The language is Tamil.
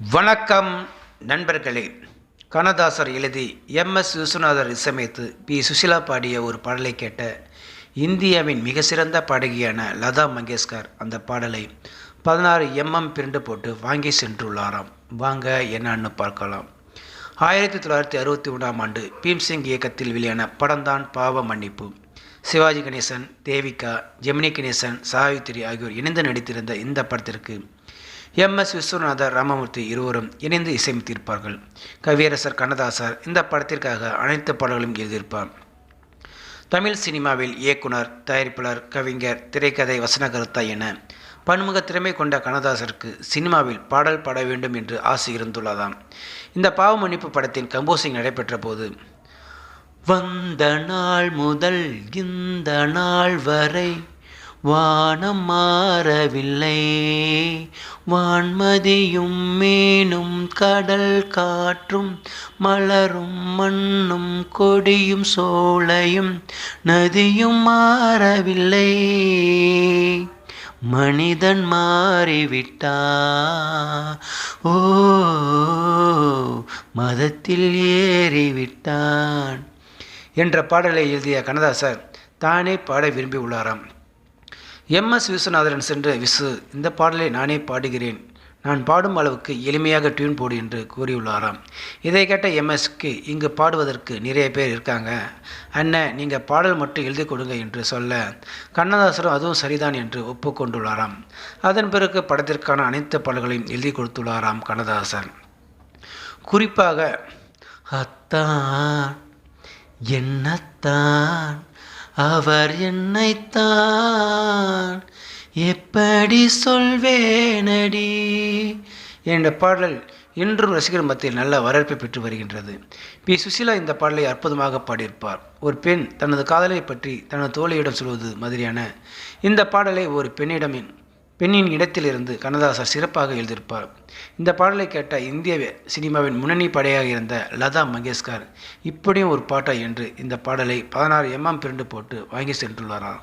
வணக்கம் நண்பர்களே. கண்ணதாசர் எழுதி எம். எஸ். விஸ்வநாதர் இசையமைத்து பி. சுசிலா பாடிய ஒரு பாடலை கேட்ட இந்தியாவின் மிக சிறந்த பாடகியான லதா மங்கேஷ்கர் அந்த பாடலை பதினாறு எம்எம் பிரிண்டு போட்டு வாங்கி சென்றுள்ளாராம். வாங்க என்னன்னு பார்க்கலாம். ஆயிரத்தி தொள்ளாயிரத்தி அறுபத்தி ஒன்றாம் ஆண்டு பீம்சிங் இயக்கத்தில் வெளியான படம்தான் பாவ மன்னிப்பு. சிவாஜி கணேசன் தேவிகா ஜெமினி கணேசன் சாவித்திரி ஆகியோர் இணைந்து நடித்திருந்த இந்த படத்திற்கு எம் எஸ் விஸ்வநாதர் ராமமூர்த்தி இருவரும் இணைந்து இசையமைத்திருப்பார்கள். கவியரசர் கண்ணதாசர் இந்த படத்திற்காக அனைத்து பாடல்களும் எழுதியிருப்பார். தமிழ் சினிமாவில் இயக்குனர் தயாரிப்பாளர் கவிஞர் திரைக்கதை வசனகர்த்தா என பன்முக திறமை கொண்ட கண்ணதாசருக்கு சினிமாவில் பாடல் பாட வேண்டும் என்று ஆசை இருந்துள்ளதாம். இந்த பாவ மன்னிப்பு படத்தின் கம்போசிங் நடைபெற்ற போது வந்த நாள் முதல் இந்த நாள் வரை வானம் மாறவில்லை. வான்மதியும் மீனும் கடல் காற்றும் மலரும் மண்ணும் கொடியும் சோலையும் நதியும் மாறவில்லை. மனிதன் மாறிவிட்டா? ஓ மதத்தில் ஏறிவிட்டான். என்ற பாடலை எழுதிய கனதாசர் தானே பாட விரும்பி உள்ளாராம். எம் எஸ் விஸ்வநாதன் சென்ற விசு இந்த பாடலை நானே பாடுகிறேன். நான் பாடும் அளவுக்கு எளிமையாக டியூன் போடு என்று கூறியுள்ளாராம். இதை கேட்ட எம்எஸ்க்கு இங்கு பாடுவதற்கு நிறைய பேர் இருக்காங்க. அண்ணன் நீங்கள் பாடல் மட்டும் எழுதி கொடுங்க என்று சொல்ல கண்ணதாசரும் அதுவும் சரிதான் என்று ஒப்புக்கொண்டுள்ளாராம். அதன் பிறகு படத்திற்கான அனைத்து பாடல்களையும் எழுதி கொடுத்துள்ளாராம் கண்ணதாசன். குறிப்பாக அத்தான் என்னத்தான் அவர் என்னைத்தான் எப்படி சொல்வேனடி? என்ற பாடல் இன்றும் ரசிகர் மத்தியில் நல்ல வரவேற்பை பெற்று வருகின்றது. பி. சுசிலா இந்த பாடலை அற்புதமாக பாடியிருப்பார். ஒரு பெண் தனது காதலை பற்றி தனது தோழியிடம் சொல்வது மாதிரியான இந்த பாடலை ஒரு பெண்ணிடம் பெண்ணின் இடத்திலிருந்து கண்ணதாசர் சிறப்பாக எழுதியிருப்பார். இந்த பாடலை கேட்ட இந்திய சினிமாவின் முன்னணி படையாக இருந்த லதா மங்கேஷ்கர் இப்படியும் ஒரு பாட்டா என்று இந்த பாடலை பதினாறு எம்எம் பிரிண்டு போட்டு வாங்கி சென்றுள்ளாராம்.